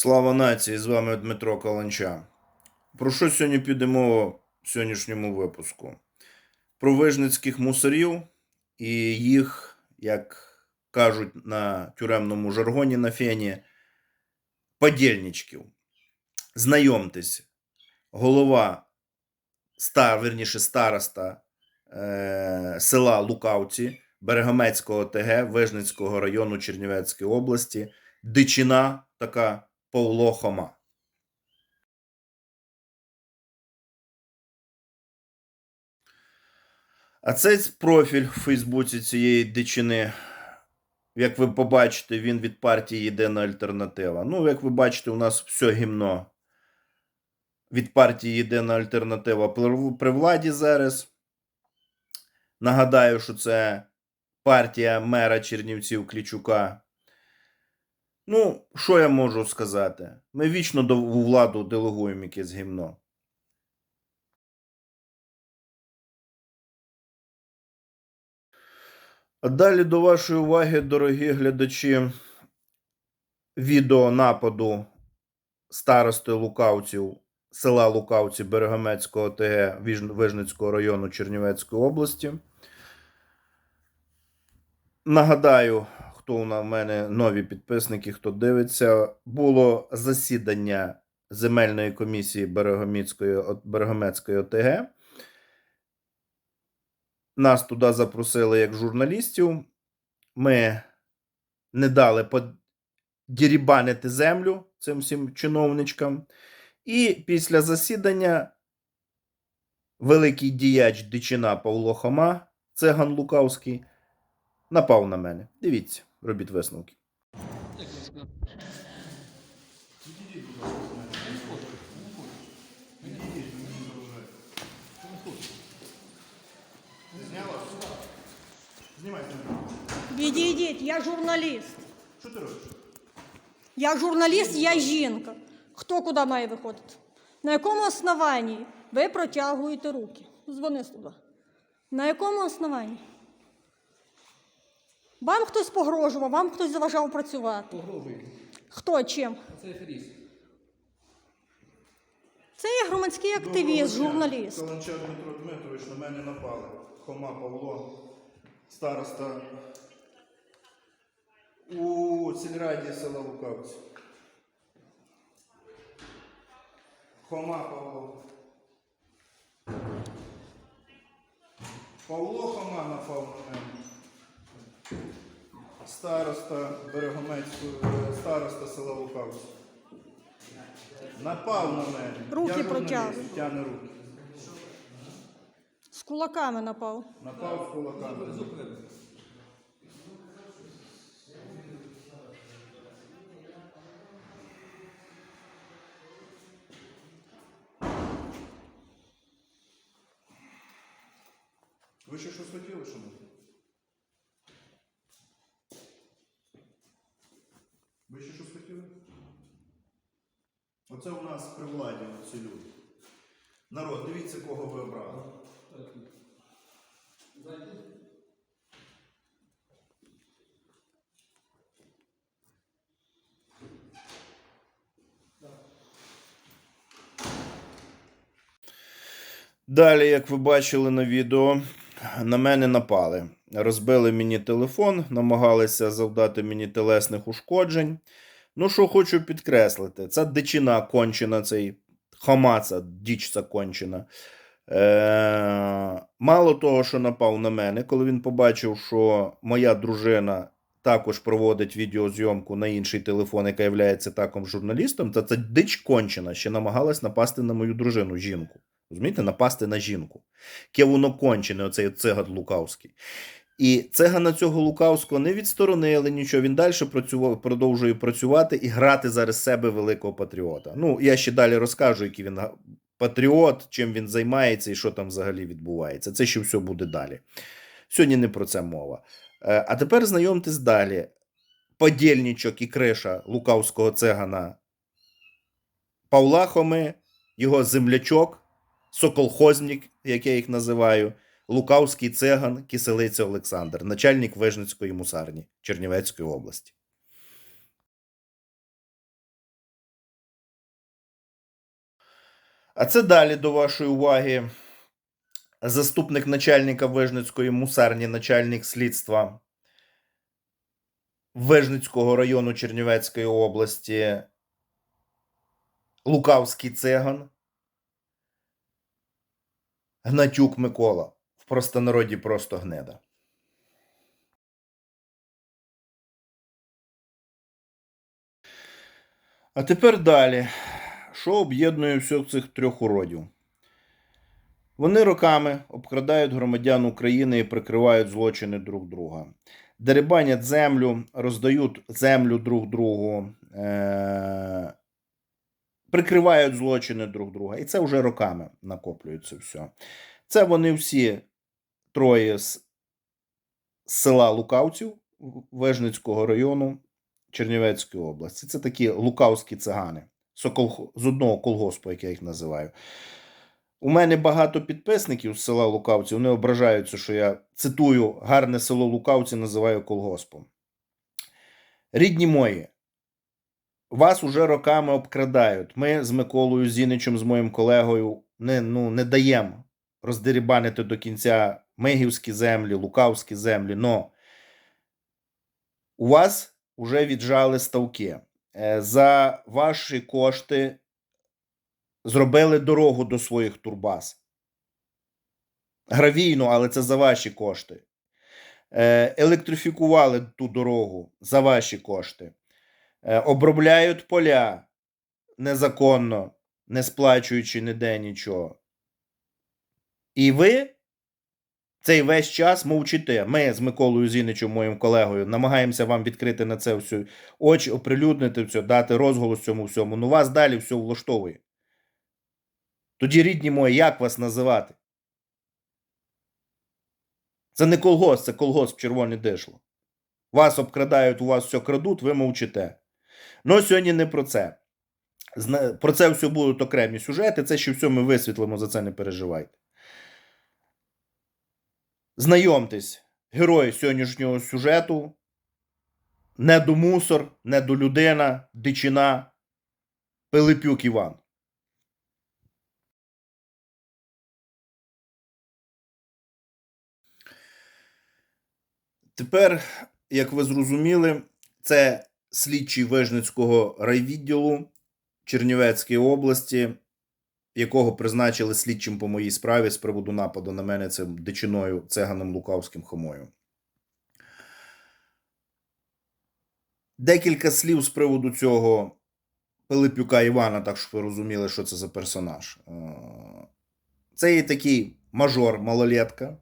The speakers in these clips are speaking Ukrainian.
Слава нації! З вами Дмитро Каланча. Про що сьогодні піде мова в сьогоднішньому випуску? Про вижницьких мусорів і їх, як кажуть на тюремному жаргоні на фені, подільничків. Знайомтесь, голова, стар, верніше староста е, села Лукавці Берегомецького ТГ Вижницького району Чернівецької області, дичина така Павло Хома. А цей профіль в Фейсбуці цієї дичини, як ви побачите, він від партії Єдина Альтернатива. Ну, як ви бачите, у нас все гімно від партії Єдина Альтернатива при- владі зараз. Нагадаю, що це партія мера Чернівців Клічука. Ну, що я можу сказати? Ми вічно до владу делегуємо якесь гімно. А далі до вашої уваги, дорогі глядачі, відео нападу старости Лукавців села Лукавці Берегомецького ТГ Вижницького району Чернівецької області. Нагадаю, хто на- мене нові підписники, хто дивиться, було засідання земельної комісії Берегомецької ОТГ. Нас туди запросили як журналістів. Ми не дали подірібанити землю цим всім чиновничкам. І після засідання великий діяч дичина Павло Хома, циган Лукавський, напав на мене. Дивіться, робіть висновки. Відійдіть, я журналіст. Що ти робиш? Я журналіст, я жінка. Хто куди має виходити? На якому основанні ви протягуєте руки? Дзвони сюди. На якому основанні? Вам хтось погрожував, вам хтось заважав працювати. Погрожує. Хто чим? Це фріз. Це є громадський активіст, журналіст. Каланчак Дмитро Дмитрович на мене напали. Хома Павло, староста у сільраді села Лукавці. Хома Павло. Павло Хома напав на мене. Староста Берегомецького, староста села Лукавці. Напав на мене. Руки Я журналіст. Тягне руки. З кулаками напав. Напав з кулаками. Ви ще щось хотіли, шановні? Ви ще щось хотіли? Оце у нас при владі ці люди. Народ, дивіться, кого ви обрали. Далі, як ви бачили на відео, на мене напали. Розбили мені телефон, намагалися завдати мені телесних ушкоджень. Ну, що хочу підкреслити, це дичина кончена, цей хамаца, дічця кончена. Е, мало того, що напав на мене, коли він побачив, що моя дружина також проводить відеозйомку на інший телефон, яка є також журналістом, то це дич кончена ще намагалась напасти на мою дружину, жінку. Розумієте, напасти на жінку. Яке воно кончене, оцей циган Лукавський. І цигана цього Лукавського не відсторонили нічого. Він далі працював, продовжує працювати і грати зараз себе великого патріота. Ну, я ще далі розкажу, який він патріот, чим він займається і що там взагалі відбувається. Це ще все буде далі. Сьогодні не про це мова. Е, А тепер знайомтесь далі. Подільничок і криша лукавського цигана Павла Хоми, його землячок, соколхозник, як я їх називаю, Лукавський циган Киселиця Олександр, начальник Вижницької мусарні Чернівецької області. А це далі до вашої уваги. Заступник начальника Вижницької мусарні, начальник слідства Вижницького району Чернівецької області Лукавський циган Гнатюк Микола. Простонароді просто гнида. А тепер далі. Що об'єднує всіх цих трьох уродів? Вони роками обкрадають громадян України і прикривають злочини друг друга. Дерибанять землю, роздають землю друг другу, е- прикривають злочини друг друга. І це вже роками накоплюється все. Це вони всі троє з села Лукавців Вежницького району Чернівецької області. Це такі лукавські цигани з одного колгоспу, як я їх називаю. У мене багато підписників з села Лукавці. Вони ображаються, що я цитую гарне село Лукавці, називаю колгоспом. Рідні мої, вас уже роками обкрадають. Ми з Миколою Зіничем, з моїм колегою, не, ну, не даємо роздерібанити до кінця Мигівські землі, Лукавські землі. Но у вас вже віджали ставки. Е, За ваші кошти зробили дорогу до своїх турбаз. Гравійну, але це за ваші кошти. Е, Електрифікували ту дорогу за ваші кошти. Е, Обробляють поля незаконно, не сплачуючи ніде нічого. І ви цей весь час мовчите. Ми з Миколою Зіничем, моїм колегою, намагаємося вам відкрити на це все очі, оприлюднити все, дати розголос цьому всьому. Ну вас далі все влаштовує. Тоді, рідні мої, як вас називати? Це не колгосп, це колгосп червоне дишло. Вас обкрадають, у вас все крадуть, ви мовчите. Ну, сьогодні не про це. Про це все будуть окремі сюжети, це ще все ми висвітлимо, за це не переживайте. Знайомтесь, герой сьогоднішнього сюжету. Недомусор, недолюдина, дичина, Пилипюк Іван. Тепер, як ви зрозуміли, це слідчий Вижницького райвідділу Чернівецької області, якого призначили слідчим по моїй справі з приводу нападу на мене цим дичиною Цеганом Лукавським Хомою. Декілька слів з приводу цього Пилипюка Івана, так щоб ви розуміли, що це за персонаж. Е, Це є такий мажор, малолетка,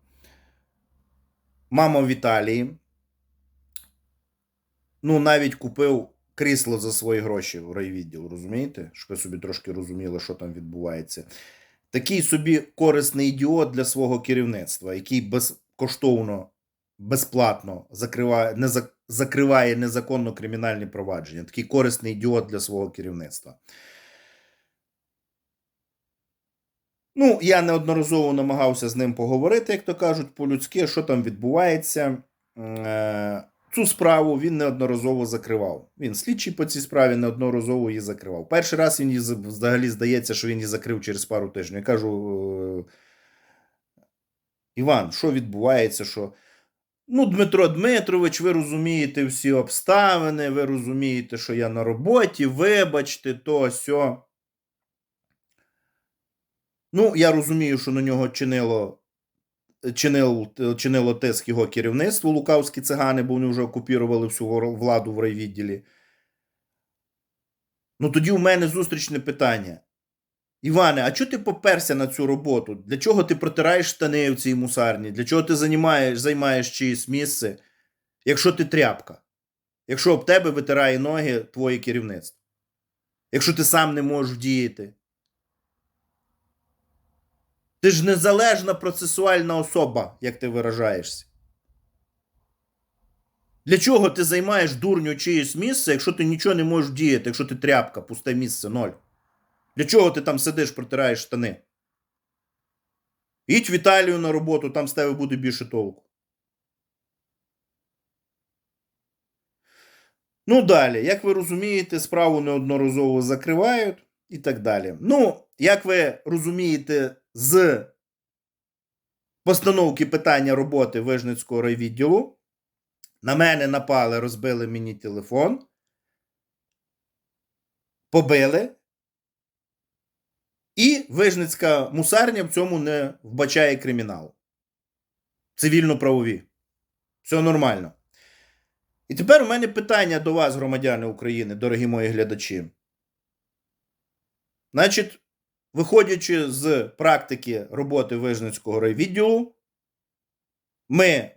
мама в Італії. Ну, навіть купив крісло за свої гроші в райвідділ, розумієте? Щоб ви собі трошки розуміли, що там відбувається. Такий собі корисний ідіот для свого керівництва, який безкоштовно, безплатно закриває, не за- закриває незаконно кримінальні провадження. Такий корисний ідіот для свого керівництва. Ну, я неодноразово намагався з ним поговорити, як то кажуть, по-людськи, що там відбувається. Е, Цю справу він неодноразово закривав. Він слідчий по цій справі неодноразово її закривав. Перший раз він її взагалі здається, що він її закрив через пару тижнів. Я кажу: е, Іван, що відбувається? Що... Ну, Дмитро Дмитрович, ви розумієте всі обставини, ви розумієте, що я на роботі, вибачте, то сьо. Ну, я розумію, що на нього чинило, чинило, чинило тиск його керівництво лукавські цигани, бо вони вже окупірували всю владу в райвідділі. Ну тоді у мене зустрічне питання. Іване, а чого ти поперся на цю роботу? Для чого ти протираєш штани в цій мусарні? Для чого ти займаєш, займаєш чиїсь місце, якщо ти тряпка? Якщо об тебе витирає ноги твоє керівництво? Якщо ти сам не можеш діяти? Ти ж незалежна процесуальна особа, як ти виражаєшся. Для чого ти займаєш дурню чиєсь місце, якщо ти нічого не можеш діяти, якщо ти тряпка, пусте місце, ноль? Для чого ти там сидиш, протираєш штани? Їдь в Італію на роботу, там з тебе буде більше толку. Ну, далі, як ви розумієте, справу неодноразово закривають. І так далі. Ну, як ви розумієте, з постановки питання роботи Вижницького райвідділу, на мене напали, розбили мені телефон, побили. І Вижницька мусарня в цьому не вбачає кримінал. Цивільно-правові. Все нормально. І тепер у мене питання до вас, громадяни України, дорогі мої глядачі. Значить, виходячи з практики роботи Вижницького райвідділу, ми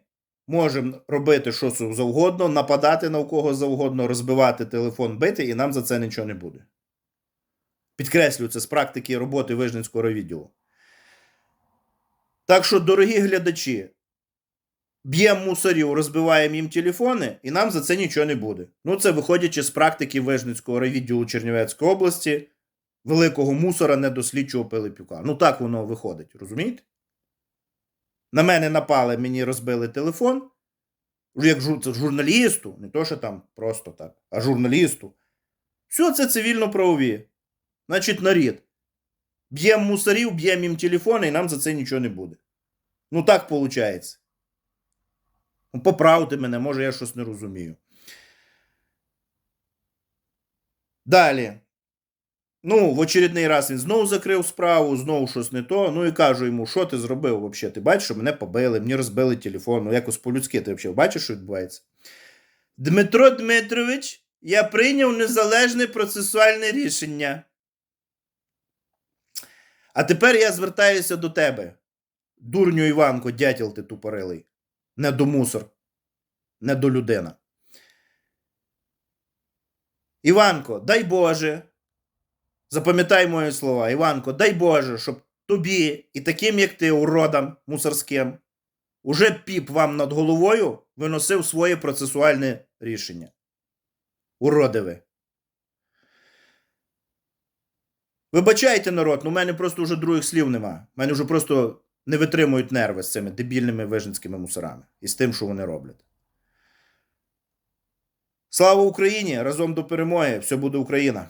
можемо робити що завгодно, нападати на кого завгодно, розбивати телефон, бити, і нам за це нічого не буде. Підкреслюю це з практики роботи Вижницького райвідділу. Так що, дорогі глядачі, б'ємо мусорів, розбиваємо їм телефони, і нам за це нічого не буде. Ну, це виходячи з практики Вижницького райвідділу Чернівецької області, великого мусора недослідчого Пилипюка. Ну так воно виходить, розумієте? На мене напали, мені розбили телефон. Як жур, журналісту, не то, що там просто так, а журналісту. Все це цивільно-правові. Значить, нарід. Б'ємо мусорів, б'ємо їм телефони, і нам за це нічого не буде. Ну так виходить. Ну, Поправте мене, може я щось не розумію. Далі. Ну, в очередний раз він знову закрив справу, знову щось не то. Ну і кажу йому, що ти зробив взагалі? Ти бачиш, що мене побили, мені розбили телефон. Ну, якось по-людськи ти взагалі бачиш, що відбувається? Дмитро Дмитрович, я прийняв незалежне процесуальне рішення. А тепер я звертаюся до тебе, дурню Іванко, дятел ти тупорилий. Не до мусор, не до людина. Іванко, дай Боже. Запам'ятай мої слова, Іванко, дай Боже, щоб тобі і таким, як ти, уродам мусорським, уже піп вам над головою виносив своє процесуальне рішення. Уроди ви. Вибачайте, народ, ну в мене просто вже других слів нема. У мене вже просто не витримують нерви з цими дебільними вижницькими мусорами і з тим, що вони роблять. Слава Україні! Разом до перемоги! Все буде Україна!